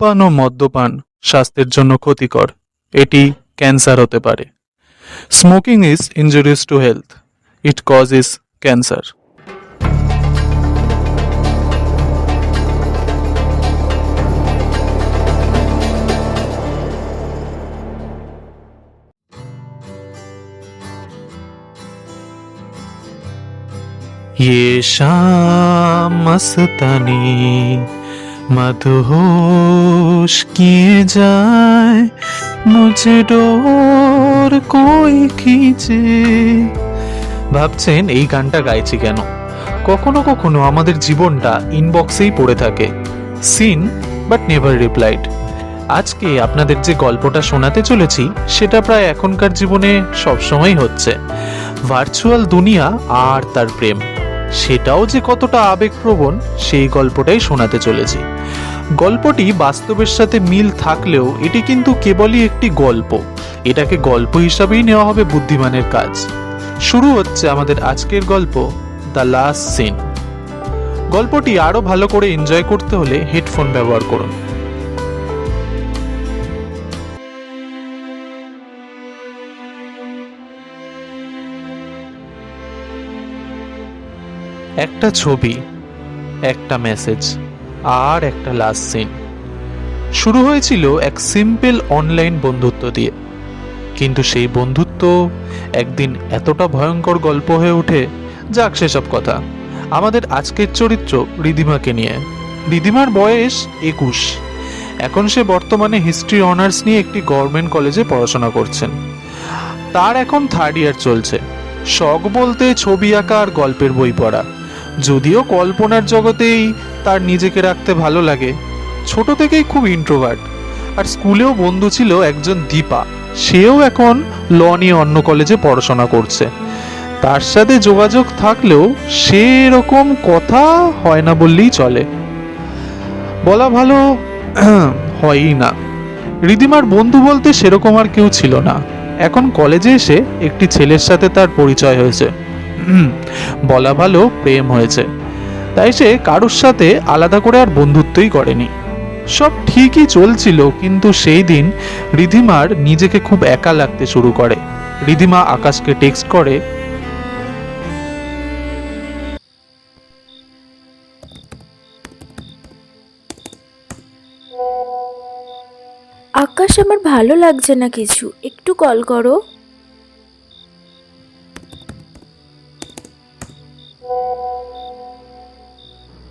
ধূমপান ও মদ্যপান স্বাস্থ্যের জন্য ক্ষতিকর এটি ক্যান্সার হতে পারে smoking is injurious to health it causes cancer ये शाम मस्तानी মাতোষ কি যায়, মুঝে ডোর কই খিচে ভাবছেন এই গানটা গাইছি কেন? কখনো কখনো আমাদের জীবনটা ইনবক্সেই পড়ে থাকে। সিন বাট নেভার রিপ্লাইড আজকে আপনাদের যে গল্পটা শোনাতে চলেছি, সেটা প্রায় এখনকার জীবনে সবসময় হচ্ছে। ভার্চুয়াল দুনিয়া আর তার প্রেম। সেটাও যে কতটা আবেগপ্রবণ, সেই গল্পটাই শোনাতে চলেছি। গল্পটি বাস্তবের সাথে মিল থাকলেও এটি কিন্তু কেবলই একটি গল্প। এটাকে গল্প হিসাবেই নেওয়া হবে বুদ্ধিমানের কাজ। শুরু হচ্ছে আমাদের আজকের গল্প, দ্য লাস্ট সিন। গল্পটি আরও ভালো করে এনজয় করতে হলে হেডফোন ব্যবহার করুন। একটা ছবি, একটা মেসেজ আর একটা লাস্ট সিন শুরু হয়েছিল এক সিম্পল অনলাইন বন্ধুত্ব দিয়ে। কিন্তু সেই বন্ধুত্ব একদিন এতটা ভয়ঙ্কর গল্প হয়ে ওঠে, যাক সেসব কথা। আমাদের আজকের চরিত্র রিদিমাকে নিয়ে। রিদিমার বয়স একুশ। এখন সে বর্তমানে হিস্ট্রি অনার্স নিয়ে একটি গভর্নমেন্ট কলেজে পড়াশোনা করছেন। তার এখন থার্ড ইয়ার চলছে। শখ বলতে ছবি আঁকা আর গল্পের বই পড়া। যদিও কল্পনার জগতেই তার নিজেকে রাখতে ভালো লাগে। ছোট থেকেই খুব ইন্ট্রোভার্ট আর স্কুলেও বন্ধু ছিল একজন দীপা। সেও এখন ল নিয়ে অন্য কলেজে পড়াশোনা করছে। তার সাথে যোগাযোগ থাকলেও সে এরকম কথা হয় না বললেই চলে। বলা ভালো হয়ই না। রিদিমার বন্ধু বলতে সেরকম আর কেউ ছিল না। এখন কলেজে এসে একটি ছেলের সাথে তার পরিচয় হয়েছে। বলা ভালো প্রেম হয়েছে। তাই সে কারোর সাথে আলাদা করে আর বন্ধুত্বই করেনি। সব ঠিকই চলছিল, কিন্তু সেই দিন রিধিমার নিজেকে খুব একা লাগতে শুরু করে। রিধিমা আকাশকে টেক্সট করে, আকাশ, আমার ভালো লাগছে না কিছু। একটু কল করো।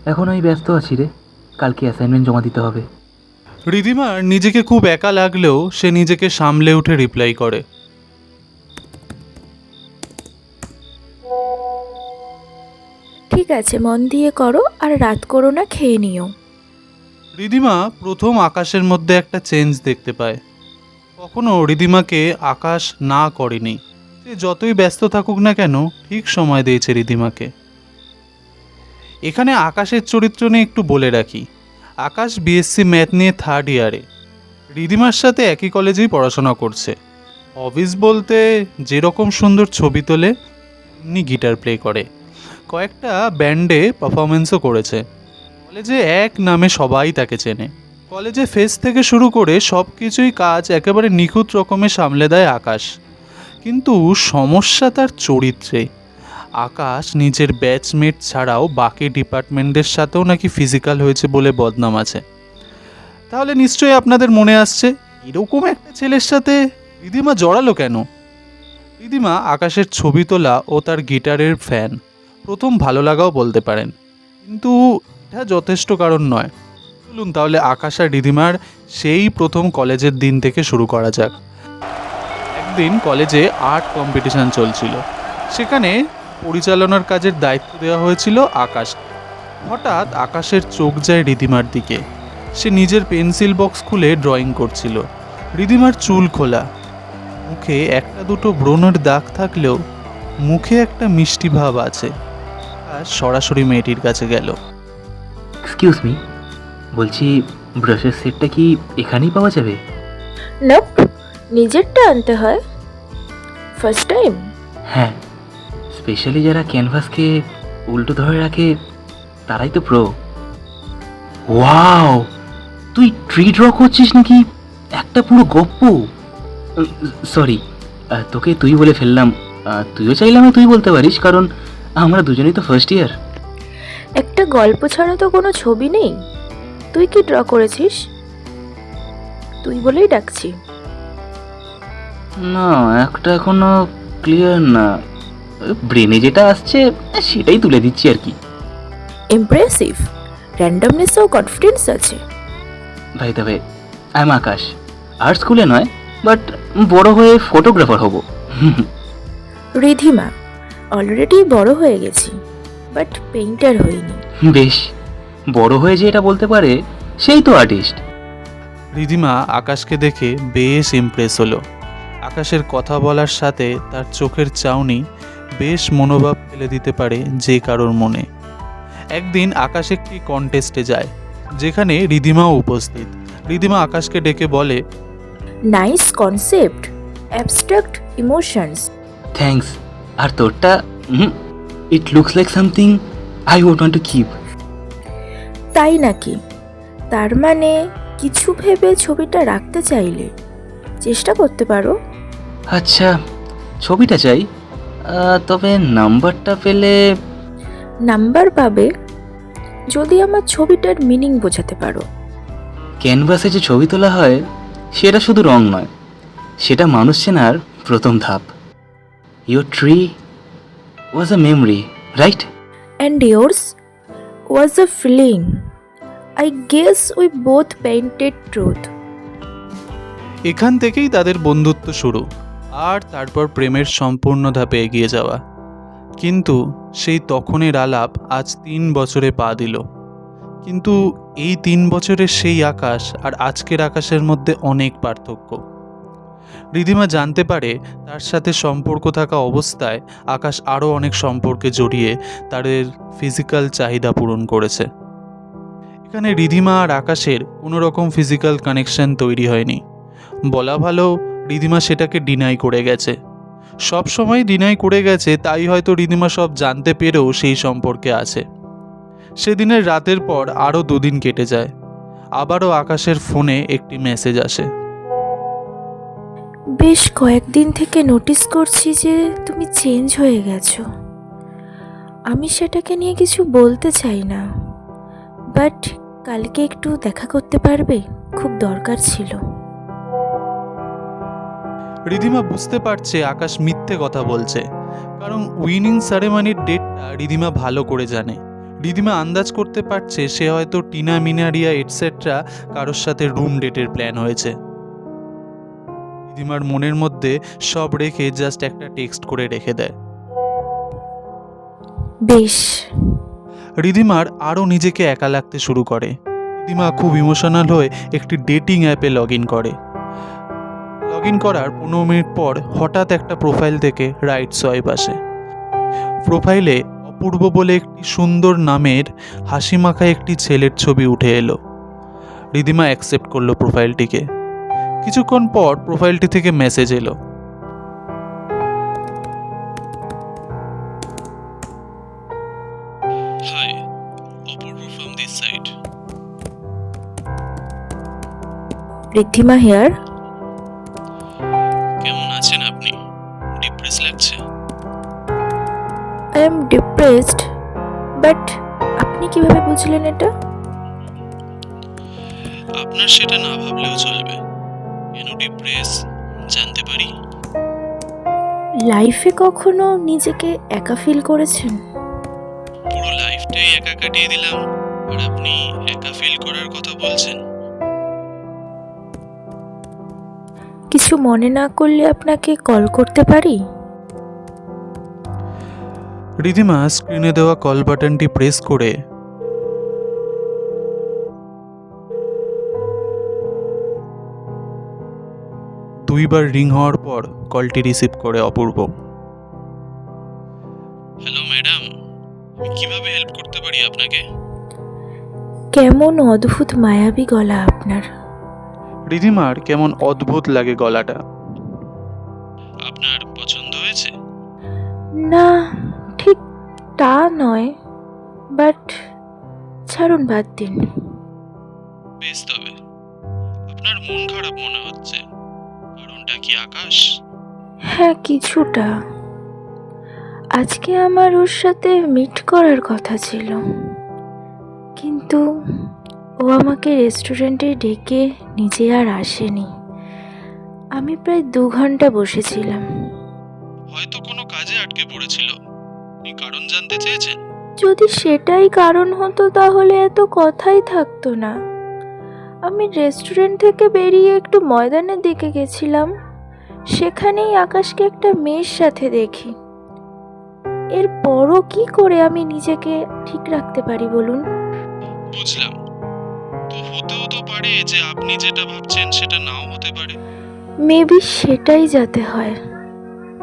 এখন আমি ব্যস্ত আছি রে। কালকে অ্যাসাইনমেন্ট জমা দিতে হবে। রিধিমার নিজেকে খুব একা লাগলেও সে নিজেকে সামলে উঠে রিপ্লাই করে। ঠিক আছে মন দিয়ে করো আর রাত করো না খেয়ে নিও। রিদিমা প্রথম আকাশের মধ্যে একটা চেঞ্জ দেখতে পায়। কখনো রিদিমাকে আকাশ না করেনি। সে যতই ব্যস্ত থাকুক না কেন ঠিক সময় দিয়েছে রিদিমাকে এখানে আকাশের চরিত্র নিয়ে একটু বলে রাখি। আকাশ বিএসসি ম্যাথ নিয়ে থার্ড ইয়ারে রিদিমার সাথে একই কলেজেই পড়াশোনা করছে। হবিস বলতে যেরকম সুন্দর ছবি তোলে এমনি গিটার প্লে করে। কয়েকটা ব্যান্ডে পারফরমেন্সও করেছে। কলেজে এক নামে সবাই তাকে চেনে। কলেজে ফেস থেকে শুরু করে সব কিছুই কাজ একেবারে নিখুঁত রকমে সামলে দেয় আকাশ। কিন্তু সমস্যা তার চরিত্রে। আকাশ নিজের ব্যাচমেট ছাড়াও বাকি ডিপার্টমেন্টদের সাথেও নাকি ফিজিক্যাল হয়েছে বলে বদনাম আছে। তাহলে নিশ্চয়ই আপনাদের মনে আসছে, এরকম একটা ছেলের সাথে রিদিমা জড়ালো কেন? দিদিমা আকাশের ছবি তোলা ও তার গিটারের ফ্যান প্রথম ভালো লাগাও বলতে পারেন। কিন্তু এটা যথেষ্ট কারণ নয়। চলুন তাহলে আকাশ আর রিধিমার সেই প্রথম কলেজের দিন থেকে শুরু করা যাক। একদিন কলেজে আর্ট কম্পিটিশান চলছিল। সেখানে পরিচালনার কাজের দায়িত্ব দেওয়া হয়েছিল আকাশ। হঠাৎ আকাশের চোখ যায় রিধিমার দিকে। সে নিজের পেন্সিল বক্স খুলে ড্রয়িং করছিল। রিদিমার চুল খোলা। মুখে একটা দুটো ব্রণের দাগ থাকলেও মুখে একটা মিষ্টি ভাব আছে। আর সরাসরি মেয়েটির কাছে গেল। এক্সকিউজ মি বলছি ব্রাশের সেটটা কি এখানেই পাওয়া যাবে? নপ নিজেরটা আনতে হয়। ফার্স্ট টাইম হ্যাঁ স্পেশালি যারা ক্যানভাসকে উল্টো ধরে রাখে তারাই তো প্রো ওয়াও! তুই ট্রি ড্র করছিস নাকি? একটা পুরো গপ্প। সরি তোকে তুই বলে ফেললাম। তুইও চাইলে আমি তুই বলতে পারিস কারণ আমরা দুজনেই তো ফার্স্ট ইয়ার একটা গল্প ছাড়া তো কোনো ছবি নেই। তুই কি ড্র করেছিস? তুই বলেই ডাকছি। না একটা এখনও ক্লিয়ার না। ব্রেনে যেটা আসছে সেটাই তুলে দিচ্ছি আর কি। ইমপ্রেসিভ র্যান্ডমনেসেও কনফিডেন্স আছে। ভাই তবে আই এম আকাশ আর্ট স্কুলে নয় বাট বড় হয়ে ফটোগ্রাফার হব। রিধিমা অলরেডি বড় হয়ে গেছি বাট পেইন্টার হইনি। বেশ বড় হয়ে যে এটা বলতে পারে সেই তো আর্টিস্ট রিধিমা আকাশকে দেখে বেশ ইমপ্রেস হলো। আকাশের কথা বলার সাথে তার চোখের চাউনি বেশ মনোভাব ফেলে দিতে পারে যে কারোর মনে। একদিন আকাশ একটি কন্টেস্টে যায় যেখানে রিদিমাও উপস্থিত। রিদিমা আকাশকে ডেকে বলে nice concept abstract emotions thanks আর তোরটা it looks like something I want to keep তাই নাকি? তার মানে কিছু ভেবে ছবিটা রাখতে চাইলে চেষ্টা করতে পারো? আচ্ছা ছবিটা চাই। তবে নাম্বারটা পেলে নাম্বার পাবে যদি আমার ছবিটার মিনিং বোঝাতে পারো। ক্যানভাসে যে ছবি তোলা হয় সেটা শুধু রং নয় সেটা মানুষ চেনার প্রথম ধাপ। Your tree was a memory right and yours was a feeling I guess we both painted truth এখান থেকেই তাদের বন্ধুত্ব শুরু। আর তারপর প্রেমের সম্পূর্ণ ধাপে এগিয়ে যাওয়া। কিন্তু সেই তখনের আলাপ আজ তিন বছরে পা দিল। কিন্তু এই তিন বছরের সেই আকাশ আর আজকের আকাশের মধ্যে অনেক পার্থক্য। রিধিমা জানতে পারে তার সাথে সম্পর্ক থাকা অবস্থায় আকাশ আরও অনেক সম্পর্কে জড়িয়ে তাদের ফিজিক্যাল চাহিদা পূরণ করেছে। এখানে রিধিমা আর আকাশের কোনো রকম ফিজিক্যাল কানেকশন তৈরি হয়নি। বলা ভালো রিদিমা সেটাকে ডিনাই করে গেছে। সব সময় ডিনাই করে গেছে, তাই হয়তো রিদিমা সব জানতে পেরেও সেই সম্পর্কে আছে। সেদিনের রাতের পর আরও দুদিন কেটে যায়। আবারও আকাশের ফোনে একটি মেসেজ আসে। বেশ কয়েকদিন থেকে নোটিস করছি যে তুমি চেঞ্জ হয়ে গেছো। আমি সেটাকে নিয়ে কিছু বলতে চাই না। বাট কালকে একটু দেখা করতে পারবে? খুব দরকার ছিল। রিধিমা বুঝতে পারছে আকাশ মিথ্যে কথা বলছে। কারণ উইনিং সেরেমনির ডেটটা রিধিমা ভালো করে জানে। রিধিমা আন্দাজ করতে পারছে সে হয়তো টিনা মিনারিয়া এটসেট্রা কারোর সাথে রুম ডেটের প্ল্যান হয়েছে। রিধিমার মনের মধ্যে সব রেখে জাস্ট একটা টেক্সট করে রেখে দেয়। বেশ। রিধিমার আরও নিজেকে একা লাগতে শুরু করে। রিধিমা খুব ইমোশনাল হয়ে একটি ডেটিং অ্যাপে লগ ইন করে। লগ ইন করার পনেরো মিনিট পর হঠাৎ একটা প্রোফাইল থেকে রাইট সোয়াইপ আসে। প্রোফাইলে অপূর্ব বলে একটি সুন্দর নামের হাসি মাখা একটি ছেলের ছবি উঠে এলো। রিদিমা অ্যাকসেপ্ট করল প্রোফাইলটিকে কিছুক্ষণ পর প্রোফাইলটি থেকে মেসেজ এলো। Hi Apurba from this side Riddhima here I am depressed but আপনি কীভাবে বুঝলেন এটা? আপনার সেটা না ভাবলেও চলবে। কেন ডিপ্রেস জানতে পারি। লাইফে কখনো নিজেকে একা ফিল করেছেন? পুরো লাইফটাই একা কাটিয়ে দিলাম আর আপনি একা ফিল করার কথা বলছেন। কিছু মনে না করলে আপনাকে কল করতে পারি? রিধিমা স্ক্রিনে দেওয়া কল বাটনটি প্রেস করে দুইবার রিং হওয়ার পর কলটি রিসিভ করে অপূর্ব। হ্যালো ম্যাডাম আমি কীভাবে হেল্প করতে পারি আপনাকে? কেমন অদ্ভুত মায়াবী গলা আপনার। রিধিমার কেমন অদ্ভুত লাগে গলাটা। আপনার পছন্দ হয়েছে? না তা নয় বাট ছাড়ুন বাদ দিন। বেশ তবে আপনার মন খারাপ মনে হচ্ছে। কারণটা কি আকাশ? হ্যাঁ কিছুটা। আজকে আমার ওর সাথে মিট করার কথা ছিল। কিন্তু ও আমাকে রেস্টুরেন্টে ডেকে নিজে আর আসেনি। আমি প্রায় দু ঘণ্টা বসেছিলাম। হয়তো কোনো কাজে আটকে পড়েছিল। আপনি কারণ জানতে চেয়েছেন? যদি সেটাই কারণ হতো তাহলে এত কথাই থাকতো না। আমি রেস্টুরেন্ট থেকে বেরিয়ে একটু ময়দানের দিকে গেছিলাম। সেখানেই আকাশকে একটা মেয়ের সাথে দেখি। এরপরও কি করে আমি নিজেকে ঠিক রাখতে পারি বলুন? বুঝলাম। তো হতেও তো পারে যে আপনি যেটা ভাবছেন সেটা নাও হতে পারে। মেবি সেটাই যাতে হয়।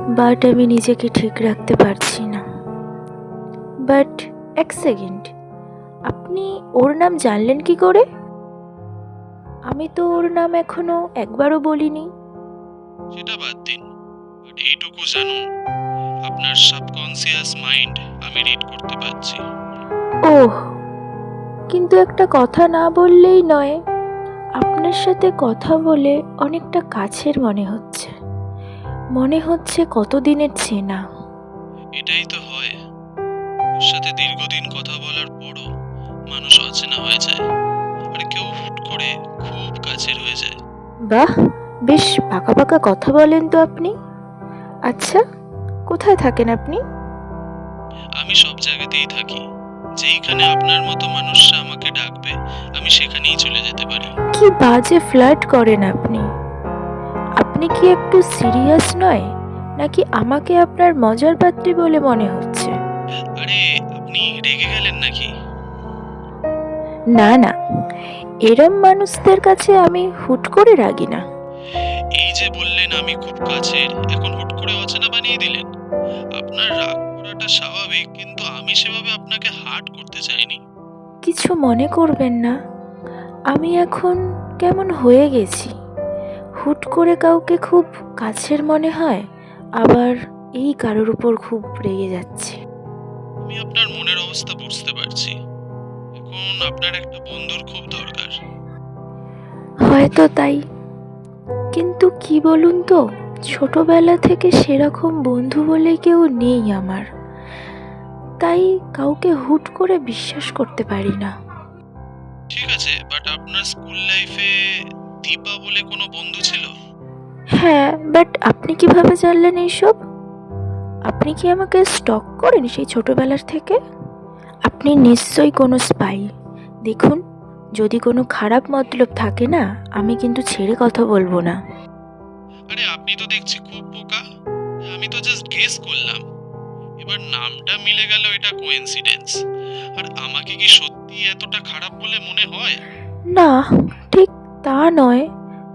বাট আমি নিজেকে ঠিক রাখতে পারছি বাট এক সেকেন্ড। আপনি ওর নাম জানলেন কি করে? আমি তো ওর নাম এখনও একবারও বলিনি। সেটা বাদ দিন বাট এইটুকু জানুন আপনার সাবকনসিয়াস মাইন্ড আমি রিড করতে পারছি। ওহ কিন্তু একটা কথা না বললেই নয় আপনার সাথে কথা বলে অনেকটা কাছের মনে হচ্ছে। মনে হচ্ছে কতদিনের চেনা। এটাই তো হয়। ওর সাথে দীর্ঘদিন কথা বলার পরও মানুষ অচেনা হয়ে যায় আর কেউ হুট করে খুব কাছের হয়ে যায়। বাহ বেশ পাকা পাকা কথা বলেন তো আপনি। আচ্ছা কোথায় থাকেন আপনি? আমি সব জায়গাতেই থাকি। যেইখানে আপনার মতো মানুষরা আমাকে ডাকবে আমি সেখানেই চলে যেতে পারি। কি বাজে ফ্লার্ট করেন আপনি। আপনি কি একটু সিরিয়াস নয়? নাকি আমাকে আপনার মজার পাত্রী বলে মনে হচ্ছে? আরে আপনি রেগে গেলেন নাকি? না না। এরম মানুষদের কাছে আমি হুট করে রাগি না। এই যে বললেন আমি খুব কাছের। এখন হুট করে অচেনা বানিয়ে দিলেন। আপনার রাগ করাটা স্বাভাবিক কিন্তু আমি সেভাবে আপনাকে হার্ট করতে চাইনি। কিছু মনে করবেন না। আমি এখন কেমন হয়ে গেছি। হুট করে কাউকে খুব কাছের মনে হয় আবার এই কারোর উপর খুব রেগে যাচ্ছে। আমি আপনার মনের অবস্থা বুঝতে পারছি। এখন আপনার একটা বন্ধুর খুব দরকার। হয়তো তাই। কিন্তু কি বলুন তো ছোটবেলা থেকে সেরকম বন্ধু বলে কেউ নেই আমার। তাই কাউকে হুট করে বিশ্বাস করতে পারি না। ঠিক আছে বাট আপনার স্কুল লাইফে দীপা বলে কোনো বন্ধু ছিল? হ্যাঁ বাট আপনি কীভাবে জানলেন এইসব? আপনি কি আমাকে স্টক করেন সেই ছোটবেলার থেকে? আপনি নিশ্চয়ই কোনো স্পাই। দেখুন যদি কোনো খারাপ মতলব থাকে না আমি কিন্তু ছেড়ে কথা বলব না। আরে আপনি তো দেখছি খুব বোকা। আমি তো জাস্ট গেস করলাম। এবার নামটা মিলে গেল এটা কোইন্সিডেন্স আর আমাকে কি সত্যি এতটা খারাপ বলে মনে হয়? না ঠিক তা নয়।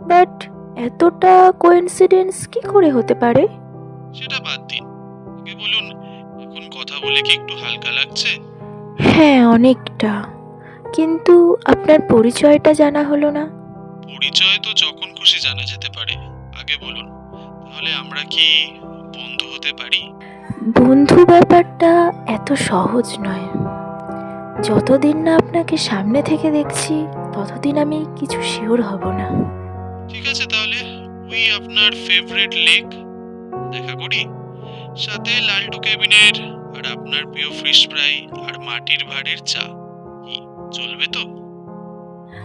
বাট এতটা কোইন্সিডেন্স কি করে হতে পারে? সেটা বাদ দিন। বলুন এখন কথা বলে কি একটু হালকা লাগছে? হ্যাঁ অনেকটা। কিন্তু আপনার পরিচয়টা জানা হলো না। পরিচয় তো যখন খুশি জানা যেতে পারে। আগে বলুন তাহলে আমরা কি বন্ধু হতে পারি? বন্ধু ব্যাপারটা এত সহজ নয়। যতদিন না আপনাকে সামনে থেকে দেখছি ততদিন আমি কিছু শিওর হব না। ঠিক আছে তাহলে ওই আপনার ফেভারিট লেক দেখা করি। সাথে লালটু কেবিনের আর আপনার প্রিয় ফিশ ফ্রাই আর মাটির ভাড়ের চা। কি চলবে তো?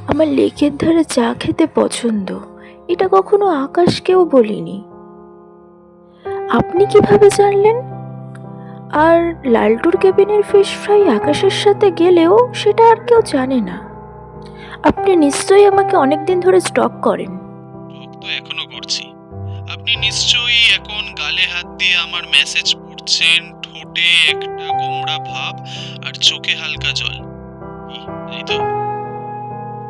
আমার লেকের ধারে চা খেতে পছন্দ। এটা কখনো আকাশকেও বলিনি। আপনি কীভাবে জানলেন? আর লালটুর কেবিনের ফিশ ফ্রাই আকাশের সাথে গেলেও সেটা আর কেউ জানে না। আপনি নিশ্চয়ই আমাকে অনেক দিন ধরে স্টক করেন। তো এখনও করছি। আপনি নিশ্চয়ই এখন গালে হাত দিয়ে আমার মেসেজ পড়ছেন ঠোঁটে একটা গোমড়া ভাব আর চোখে হালকা জল। তাই তো।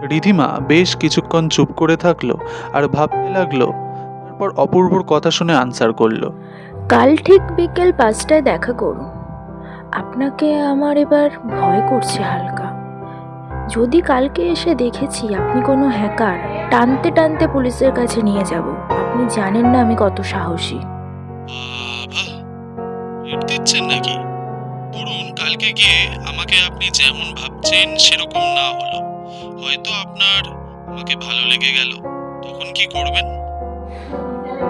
রিধিমা বেশ কিছুক্ষণ চুপ করে থাকল আর ভাবতে লাগল তারপর অপূর্বর কথা শুনে আনসার করল। কাল ঠিক বিকেল পাঁচটায় দেখা করুন। আপনাকে আমার এবার ভয় করছে হালকা। যদি কালকে এসে দেখেছি আপনি কোনো হ্যাকার টানতে টানতে পুলিশের কাছে নিয়ে যাব। আপনি জানেন না আমি কত সাহসী। নাকি? ধরুন কালকে গিয়ে আমাকে আপনি যেমন ভাবছেন সেরকম না হলো। হয়তো আপনার আমাকে ভালো লেগে গেল। তখন কি করবেন?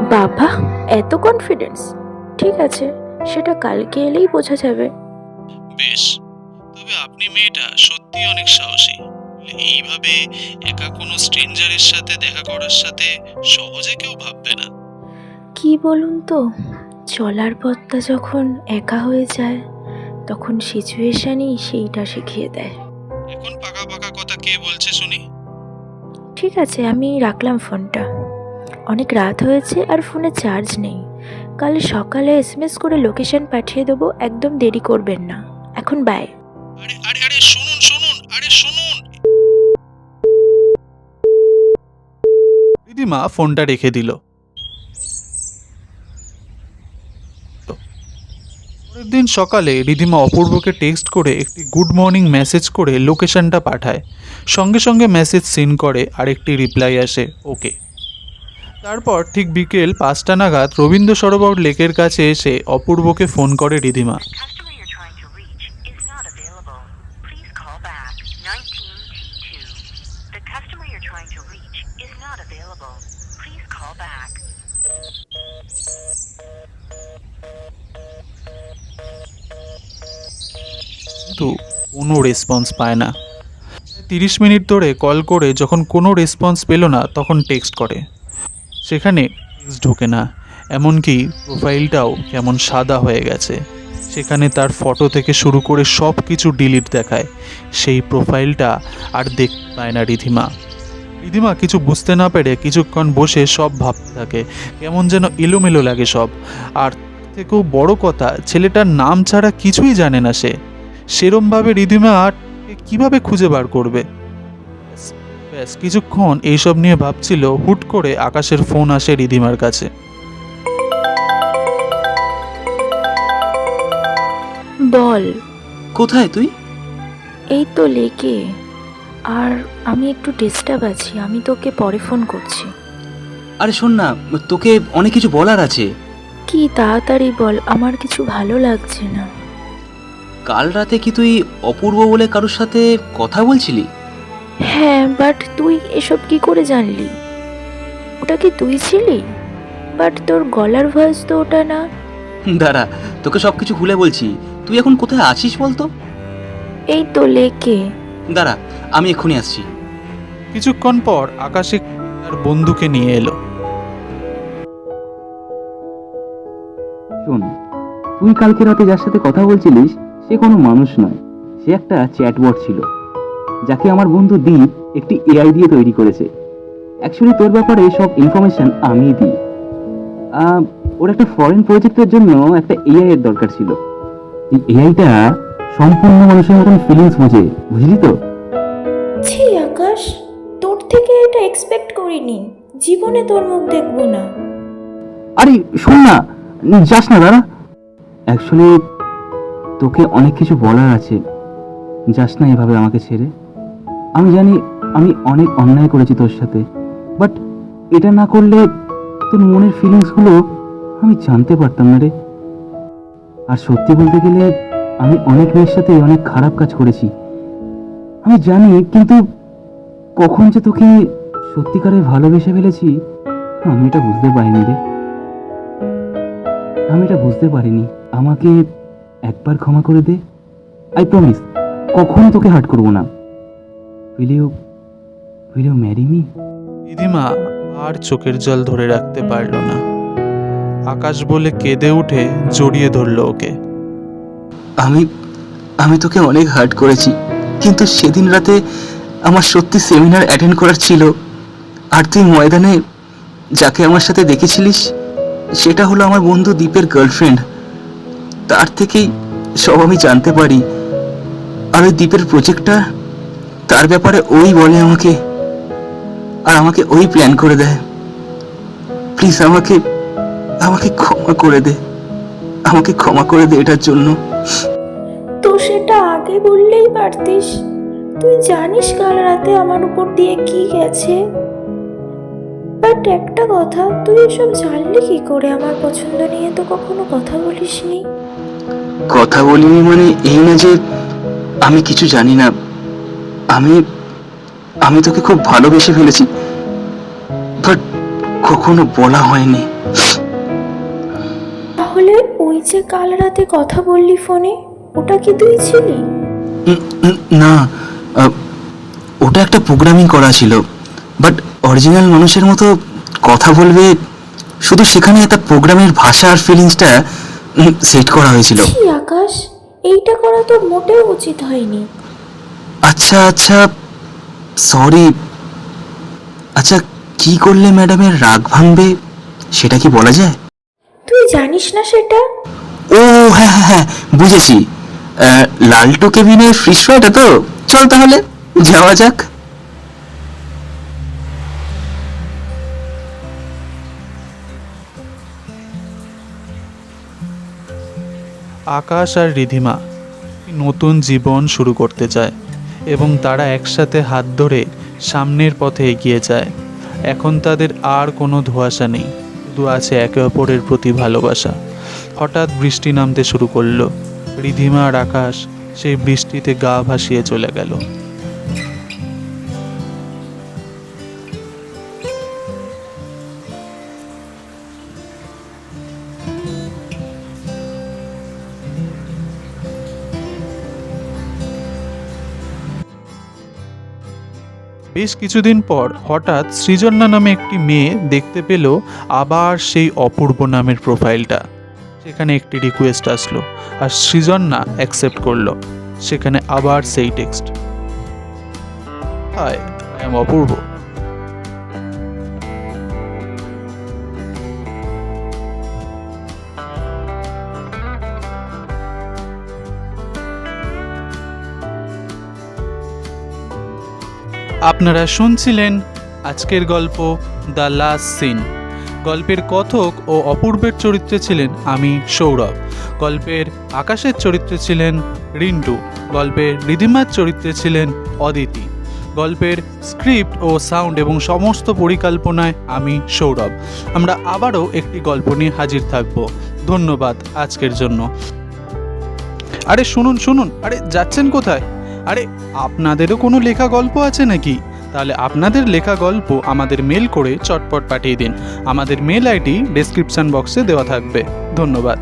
বাবা এত কনফিডেন্স ঠিক আছে সেটা কালকে এলেই বোঝা যাবে। বেশ তবে আপনি মেয়েটা সত্যি অনেক সাহসী। এইভাবে একা কোনো স্ট্রেঞ্জারের সাথে দেখা করার সাথে সহজে কেউ ভাববে না। কি বলুন তো চলার পথটা যখন একা হয়ে যায় তখন সিচুয়েশনই সেইটা শিখিয়ে দেয়। এখন পাকা পাকা কথা কে বলছে শুনি। ঠিক আছে আমি রাখলাম ফোনটা। অনেক রাত হয়েছে আর ফোনে চার্জ নেই। কাল সকালে এসএমএস করে লোকেশন পাঠিয়ে দেবো একদম দেরি করবেন না। এখন বাই আরে আরে আরে, শুনুন শুনুন, আরে, শুনুন। দিদিমা ফোনটা রেখে দিল। পরের দিন সকালে রিদিমা অপূর্বকে টেক্সট করে একটি গুড মর্নিং মেসেজ করে লোকেশনটা পাঠায়। সঙ্গে সঙ্গে মেসেজ সিন করে আর একটি রিপ্লাই আসে ওকে তারপর ঠিক বিকেল পাঁচটা নাগাদ রবীন্দ্র সরোবর লেকের কাছে এসে অপূর্বকে ফোন করে Ridima customer you're trying to reach is not available. Please call back 19T2. The customer you're trying to reach is not available. Please call back. কিন্তু কোনো রেসপন্স পায় না। তিরিশ মিনিট ধরে কল করে যখন কোনো রেসপন্স পেল না, তখন টেক্সট করে। সেখানে টেক্সট ঢোকে না। এমনকি প্রোফাইলটাও কেমন সাদা হয়ে গেছে। সেখানে তার ফটো থেকে শুরু করে সব কিছু ডিলিট দেখায়। সেই প্রোফাইলটা আর দেখতে পায় না রিধিমা। রিধিমা কিছু বুঝতে না পেরে কিছুক্ষণ বসে সব ভাবতে থাকে। কেমন যেন এলোমেলো লাগে সব। আর থেকেও বড় কথা ছেলেটার নাম ছাড়া কিছুই জানে না সে। সেরমভাবে রিধিমা কীভাবে খুঁজে বার করবে? ব্যাস, ব্যাস কিছুক্ষণ এইসব নিয়ে ভাবছিল হুট করে আকাশের ফোন আসে রিধিমার কাছে। বল। কোথায় তুই? এই তো লেকে। আর আমি একটু ডিস্টার্ব আছি আমি তোকে পরে ফোন করছি। আরে শোন না তোকে অনেক কিছু বলার আছে। কি তাড়াতাড়ি বল আমার কিছু ভালো লাগছে না। কাল রাতে কি তুই অপূর্ব বলে কারোর সাথে কথা বলছিলি? হ্যাঁ বাট তুই এসব কি করে জানলি? ওটা কি তুই ছিলি? বাট তোর গলার ভয়েস তো ওটা না। দাঁড়া তোকে সব কিছু খুলে বলছি। তুই এখন কোথায় আছিস বলতো? এই তো লেকে। দাঁড়া আমি এক্ষুনি আসছি। কিছুক্ষণ পর আকাশে তার বন্ধুকে নিয়ে এলো। শোন তুই কালকে রাতে যার সাথে কথা বলছিলিস সে কোনো মানুষ নয়। সে একটা চ্যাটবট ছিল যাকে আমার বন্ধু দীপ একটি এআই দিয়ে তৈরি করেছে। অ্যাকচুয়ালি তোর ব্যাপারে সব ইনফরমেশন আমিই দিই। আহ, ওর একটা ফরেন প্রজেক্টের জন্য একটা এআই এর দরকার ছিল। এই এআইটা সম্পূর্ণ মানুষের মতন ফিলিংস বোঝে বুঝলি তো? ছি আকাশ তোর থেকে এটা এক্সপেক্ট করিনি। জীবনে তোর মুখ দেখব না। আরে শোন না যাস না দাদা অ্যাকচুয়ালি তোকে অনেক কিছু বলার আছে। যাস না এভাবে আমাকে ছেড়ে। আমি জানি আমি অনেক অন্যায় করেছি তোর সাথে বাট এটা না করলে তোর মনের ফিলিংসগুলো আমি জানতে পারতাম না রে। আর সত্যি বলতে গেলে আমি অনেক মেয়ের সাথে অনেক খারাপ কাজ করেছি। আমি জানি, কিন্তু কখন যে তোকে সত্যিকারে ভালোবেসে ফেলেছি, আমি এটা বুঝতে পারিনি রে। আমি এটা বুঝতে পারিনি। আমাকে একবার ক্ষমা করে দে। আই প্রমিস কখনো তোকে হার্ট করব না। ম্যারি মি রিধিমা আর চোখের জল ধরে রাখতে পারল না। আকাশ বলে কেঁদে উঠে জড়িয়ে ধরল ওকে। আমি আমি তোকে অনেক হার্ট করেছি, কিন্তু সেদিন রাতে আমার সত্যি সেমিনার অ্যাটেন্ড করার ছিল। আর তুই ময়দানে যাকে আমার সাথে দেখেছিলিস, সেটা হলো আমার বন্ধু দীপের গার্লফ্রেন্ড তার থেকেই সব আমি জানতে পারি। আর ওই দ্বীপের প্রজেক্টটা তার ব্যাপারে ওই বলে আমাকে, আর আমাকে ওই প্ল্যান করে দেয়। প্লিজ আমাকে আমাকে ক্ষমা করে দে। আমাকে ক্ষমা করে দে এটার জন্য। সেটা বললেই পারতিস। তুই জানিস কাল রাতে আমার উপর দিয়ে কি গেছে? বাট একটা কথা তুই এসব জানলি কি করে? আমার পছন্দ নিয়ে তো কখনো কথা বলিসনি। কথা বলিনি মানে এই না যে আমি কিছু জানি না। আমি আমি তোকে খুব ভালোবেসে ফেলেছি। বাট কখনো বলা হয়নি। তাহলে ওই যে কাল রাতে কথা বললি ফোনে ওটা কি তুই ছিলি? না ওটা একটা প্রোগ্রামিং করা ছিল বাট অরিজিনাল মানুষের মতো কথা বলবে শুধু সেখানে একটা প্রোগ্রামের ভাষা আর ফিলিংসটা সেট করা হয়েছিল। আকাশ? এইটা করা তো মোটেও উচিত হয়নি। আচ্ছা আচ্ছা সরি আচ্ছা কি করলে ম্যাডামের রাগ ভাঙবে সেটা কি বলা যায়? তুই জানিস না সেটা? ও হ্যাঁ হ্যাঁ হ্যাঁ বুঝেছি। লালটু কেবিনের ফিস ফ্রাইটা তো চল তাহলে, যাওয়া যাক। আকাশ আর রিধিমা নতুন জীবন শুরু করতে চায় এবং তারা একসাথে হাত ধরে সামনের পথে এগিয়ে যায়। এখন তাদের আর কোনো ধোঁয়াশা নেই, শুধু আছে একে অপরের প্রতি ভালোবাসা। হঠাৎ বৃষ্টি নামতে শুরু করল। রিধিমা আর আকাশ সেই বৃষ্টিতে গা ভাসিয়ে চলে গেল। বেশ কিছুদিন পর হঠাৎ সৃজন্না নামে একটি মেয়ে দেখতে পেল আবার সেই অপূর্ব নামের প্রোফাইলটা সেখানে একটি রিকোয়েস্ট আসলো আর সৃজন না অ্যাকসেপ্ট করল। সেখানে আবার সেই text hi I am Apurba. আপনারা শুনছিলেন আজকের গল্প দ্য লাস্ট সিন। গল্পের কথক ও অপূর্বের চরিত্রে ছিলেন আমি সৌরভ। গল্পের আকাশের চরিত্রে ছিলেন রিন্টু। গল্পের রিধিমার চরিত্রে ছিলেন অদিতি। গল্পের স্ক্রিপ্ট ও সাউন্ড এবং সমস্ত পরিকল্পনায় আমি সৌরভ। আমরা আবারও একটি গল্প নিয়ে হাজির থাকব। ধন্যবাদ আজকের জন্য। আরে শুনুন শুনুন। আরে যাচ্ছেন কোথায়? আরে আপনাদেরও কোনো লেখা গল্প আছে নাকি? তাহলে আপনাদের লেখা গল্প আমাদের মেল করে চটপট পাঠিয়ে দিন। আমাদের মেল আইডি ডেসক্রিপশন বক্সে দেওয়া থাকবে। ধন্যবাদ।